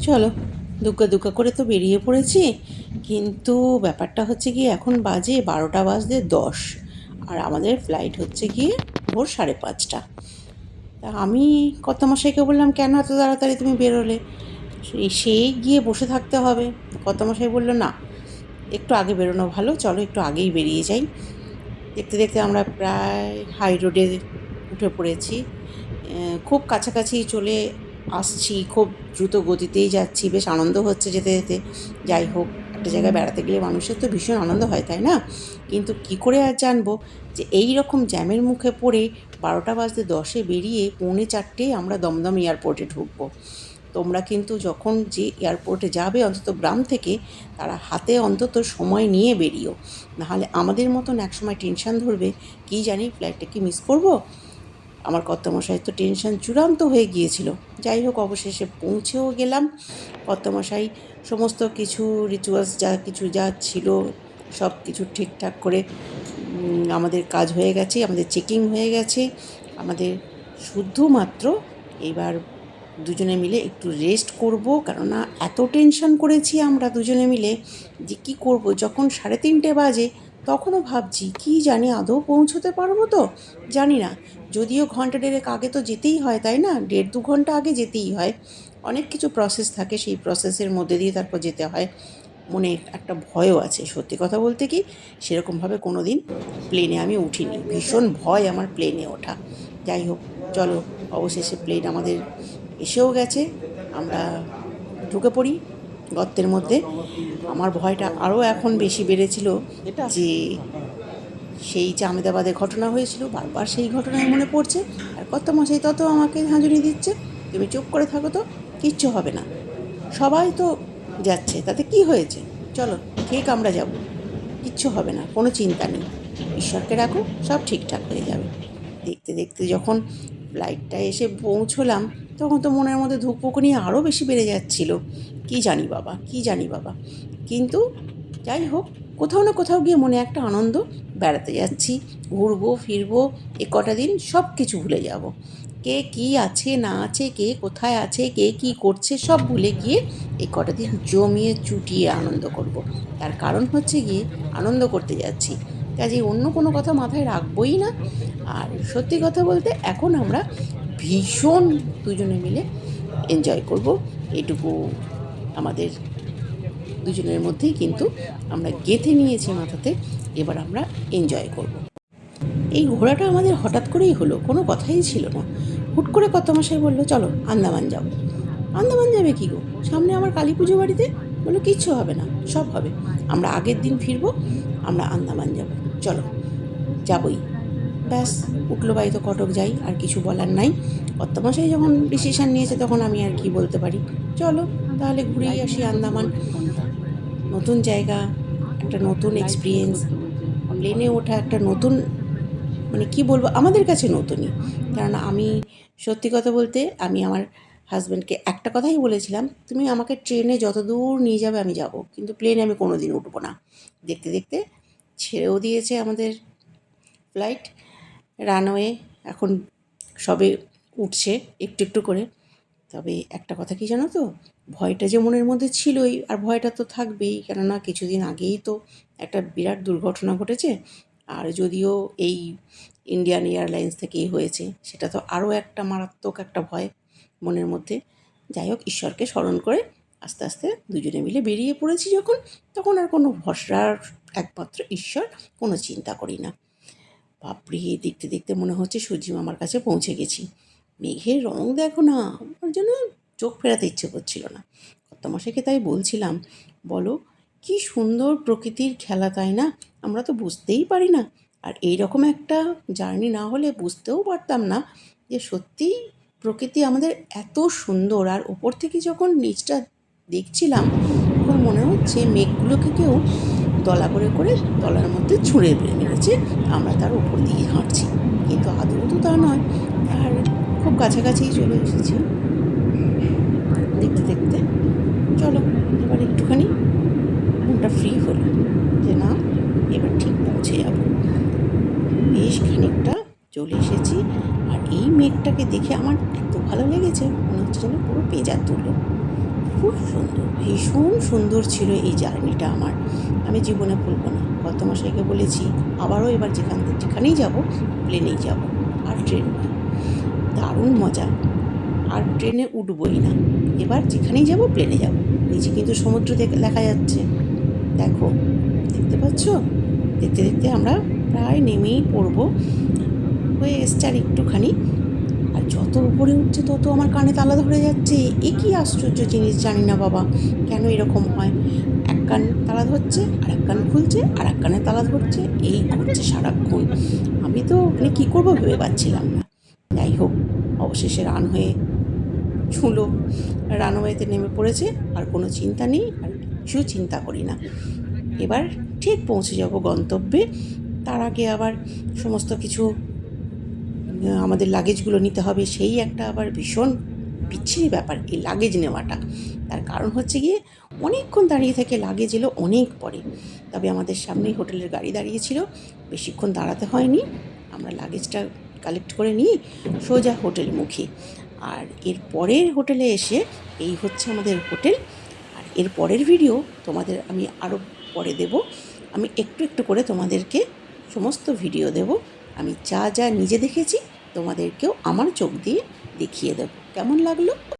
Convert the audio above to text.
চলো দুগ্গা দুগ্গা করে তো বেরিয়ে পড়েছি। কিন্তু ব্যাপারটা হচ্ছে কি এখন বাজে বারোটা বাজতে দশ, আর আমাদের ফ্লাইট হচ্ছে গিয়ে ভোর সাড়ে পাঁচটা। তা আমি কত মশাইকে বললাম, কেন এত তাড়াতাড়ি তুমি বেরোলে? সেই- গিয়ে বসে থাকতে হবে। কত মশাই বলল, না, একটু আগে বেরোনো ভালো, চলো একটু আগেই বেরিয়ে যাই। দেখতে দেখতে আমরা প্রায় হাই রোডে উঠে পড়েছি। খুব কাছাকাছি চলে আসছি, খুব দ্রুত গতিতেই যাচ্ছি, বেশ আনন্দ হচ্ছে যেতে যেতে। যাই হোক, একটা জায়গায় বেড়াতে গেলে মানুষের তো ভীষণ আনন্দ হয়, তাই না? কিন্তু কি করে আর জানব যে এই রকম জ্যামের মুখে পড়ে বারোটা বাজতে দশে বেরিয়ে পৌনে চারটেই আমরা দমদম এয়ারপোর্টে ঢুকবো। তোমরা কিন্তু যখন যে এয়ারপোর্টে যাবে অন্তত গ্রাম থেকে, তারা হাতে অন্তত সময় নিয়ে বেরিও। নাহলে আমাদের মতন একসময় টেনশন ধরবে, কি জানি ফ্লাইটটা কি মিস করব? আমার কর্তামশাই তো টেনশন চূড়ান্ত হয়ে গিয়েছিল। যাই হোক, অবশেষে পৌঁছেও গেলাম। কর্তামশাই সমস্ত কিছু রিচুয়ালস যা কিছু যা ছিল, সব কিছু ঠিকঠাক করে আমাদের কাজ হয়ে গেছে, আমাদের চেকিং হয়ে গেছে। আমাদের শুধুমাত্র এবার দুজনে মিলে একটু রেস্ট করব, কেননা এত টেনশন করেছি আমরা দুজনে মিলে যে কি করব? যখন সাড়ে তিনটে বাজে, তখনও ভাবছি, কি জানি আদৌ পৌঁছতে পারব তো? জানি না। যদিও ঘণ্টা দেড়েক আগে তো যেতেই হয়, তাই না? দেড় দু ঘণ্টা আগে যেতেই হয়। অনেক কিছু প্রসেস থাকে, সেই প্রসেসের মধ্যে দিয়ে তারপর যেতে হয়। মনে একটা ভয়ও আছে, সত্যি কথা বলতে কি, সেরকমভাবে কোনো দিন প্লেনে আমি উঠিনি। ভীষণ ভয় আমার প্লেনে ওঠা। যাই হোক, চলো, অবশেষে প্লেন আমাদের এসেও গেছে। আমরা ঢুকে পড়ি গর্তের মধ্যে। আমার ভয়টা আরও এখন বেশি বেড়েছিল যে সেই যে আমেদাবাদে ঘটনা হয়েছিল, বারবার সেই ঘটনায় মনে পড়ছে। আর কত মশাই তত আমাকে ঝাঁঝুনি দিচ্ছে, তুমি চুপ করে থাকো তো, কিচ্ছু হবে না। সবাই তো যাচ্ছে, তাতে কি হয়েছে? চলো, ঠিক আমরা যাব। কিচ্ছু হবে না, কোনো চিন্তা নেই। ঈশ্বরকে রাখো, সব ঠিকঠাক হয়ে যাবে। দেখতে দেখতে যখন ফ্লাইটটা এসে পৌঁছলাম, তখন তো মনের মধ্যে ধুকপুকুনি আরও বেশি বেড়ে যাচ্ছিল। কি জানি বাবা, কি জানি বাবা? কিন্তু যাই হোক কোথাও না কোথাও গিয়ে মনে একটা আনন্দ বেড়াতে যাচ্ছি। ঘুরবো, ফিরবো, এ কটা দিন সব কিছু ভুলে যাব। কে কি আছে, না আছে, কে কোথায় আছে, কে কি করছে সব ভুলে গিয়ে এই কটা দিন জমিয়ে চুটিয়ে আনন্দ করব। তার কারণ হচ্ছে গিয়ে আনন্দ করতে যাচ্ছি। কাজেই অন্য কোনো কথা মাথায় রাখবই না। আর সত্যি কথা বলতে এখন আমরা ভীষণ দুজনে মিলে এনজয় করব। এটুকু আমাদের দুজনের মধ্যেই কিন্তু আমরা গেঁথে নিয়েছি মাথাতে, এবার আমরা এনজয় করব। এই ঘোরাটা আমাদের হঠাৎ করেই হলো, কোনো কথাই ছিল না। হুট করে কত মাসায় বলল, চলো, আন্দামান যাও। আন্দামান যাবে কি গো? সামনে আমার কালী পুজো বাড়িতে? বলল, কিচ্ছু হবে না, সব হবে। আমরা আগের দিন ফিরবো, আমরা আন্দামান যাব। চলো, যাবই। ব্যাস উঠল বাড়ি তো কটক যাই, আর কিছু বলার নাই। কর্তামশাই যখন ডিসিশান নিয়েছে তখন আমি আর কি বলতে পারি? চলো, তাহলে ঘুরেই আসি আন্দামান। নতুন জায়গা, একটা নতুন এক্সপিরিয়েন্স প্লেনে ওঠা একটা নতুন মানে কি বলব, আমাদের কাছে নতুনই। কারণ আমি, সত্যি কথা বলতে, আমি আমার হাজব্যান্ডকে একটা কথাই বলেছিলাম, তুমি আমাকে ট্রেনে যত দূর নিয়ে যাবে আমি যাব, কিন্তু প্লেনে আমি কোনো দিন উঠবো না। দেখতে দেখতে ছেড়েও দিয়েছে আমাদের ফ্লাইট রানওয়ে এখন সবে উঠছে একটু একটু করে। তবে একটা কথা কি জানো তো? ভয়টা যে মনের মধ্যে ছিলই, আর ভয়টা তো থাকবেই। কেননা কিছুদিন আগেই তো একটা বিরাট দুর্ঘটনা ঘটেছে, আর যদিও এই ইন্ডিয়ান এয়ারলাইন্স থেকেই হয়েছে, সেটা তো আরও একটা মারাত্মক একটা ভয় মনের মধ্যে। যাই হোক, ঈশ্বরকে স্মরণ করে আস্তে আস্তে দুজনে মিলে বেরিয়ে পড়েছি যখন, তখন আর কোনো ভরসার একমাত্র ঈশ্বর, কোনো চিন্তা করি না। বাপরে, দেখতে দেখতে মনে হচ্ছে সূর্যি মামার কাছে পৌঁছে গেছি। মেঘের রং দেখো না, আমার যেন চোখ ফেরাতে ইচ্ছে করছিল না। কর্তামশাইকে তাই বলছিলাম, বলো, কি সুন্দর প্রকৃতির খেলা তাই না? আমরা তো বুঝতেই পারি না। আর এই রকম একটা জার্নি না হলে বুঝতেও পারতাম না যে সত্যিই প্রকৃতি আমাদের এত সুন্দর। আর ওপর থেকে যখন নিচটা দেখছিলাম, তখন মনে হচ্ছে মেঘগুলোকে কেউ দলা করে করে তলার মধ্যে ছুঁড়ে মেরেছে। আমরা তার উপর দিয়ে হাঁটছি। কিন্তু আদৌ তো তা নয়। আর খুব কাছাকাছিই চলে এসেছি। দেখতে দেখতে চলো, এবার একটুখানি মনটা ফ্রি হলো যে না, এবার ঠিক পৌঁছে যাব। বেশ খানিকটা চলে এসেছি। আর এই মেঘটাকে দেখে আমার এত ভালো লেগেছে, মনে হচ্ছে যেন পুরো পেঁজা তুলো খুব সুন্দর, ভীষণ সুন্দর ছিল এই জার্নিটা আমার। আমি জীবনে ভুলবো না। গত মশাইকে বলেছি, আবারও এবার যেখান, যেখানেই যাব, প্লেনেই যাব, আর ট্রেন দারুণ মজা। আর ট্রেনে উঠবই না। এবার যেখানেই যাব, প্লেনে যাব। নিচে কিন্তু সমুদ্র দেখ- দেখা যাচ্ছে। দেখো, দেখতে পাচ্ছ? দেখতে দেখতে আমরা প্রায় নেমেই পড়ব। হয়ে এসছে আর একটুখানি আর যত উপরে উঠছে, তত আমার কানে তালা ধরে যাচ্ছে। এ কি আশ্চর্য জিনিস জানি না বাবা, কেন এরকম হয়? এক কান তালা ধরছে আর এক কান খুলছে আর এক কানে তালা ধরছে, এই করছে সারাক্ষণ। আমি তো মানে কী করব ভেবে পাচ্ছিলাম না। যাই হোক, অবশেষে রান হয়ে ছুলো। রানওয়েতে নেমে পড়েছে, আর কোনো চিন্তা নেই, আর কিছু চিন্তা করি না। এবার ঠিক পৌঁছে যাব গন্তব্যে। তার আগে আবার সমস্ত কিছু আমাদের লাগেজগুলো নিতে হবে, সেই একটা আবার ভীষণ বিচ্ছিরি ব্যাপার, এই লাগেজ নেওয়াটা। তার কারণ হচ্ছে গিয়ে অনেকক্ষণ দাঁড়িয়ে থেকে লাগেজ এলো অনেক পরে। তবে আমাদের সামনেই হোটেলের গাড়ি দাঁড়িয়েছিল, বেশিক্ষণ দাঁড়াতে হয়নি। আমরা লাগেজটা কালেক্ট করে নিয়ে সোজা হোটেল হোটেলমুখী আর এর পরের হোটেলে এসে, এই হচ্ছে আমাদের হোটেল। আর এর পরের ভিডিও তোমাদের আমি আরও পরে দেব। আমি একটু একটু করে তোমাদেরকে সমস্ত ভিডিও দেব। আমি যা যা নিজে দেখেছি তোমাদেরকেও আমার চোখ দিয়ে দেখিয়ে দেবো। কেমন লাগল?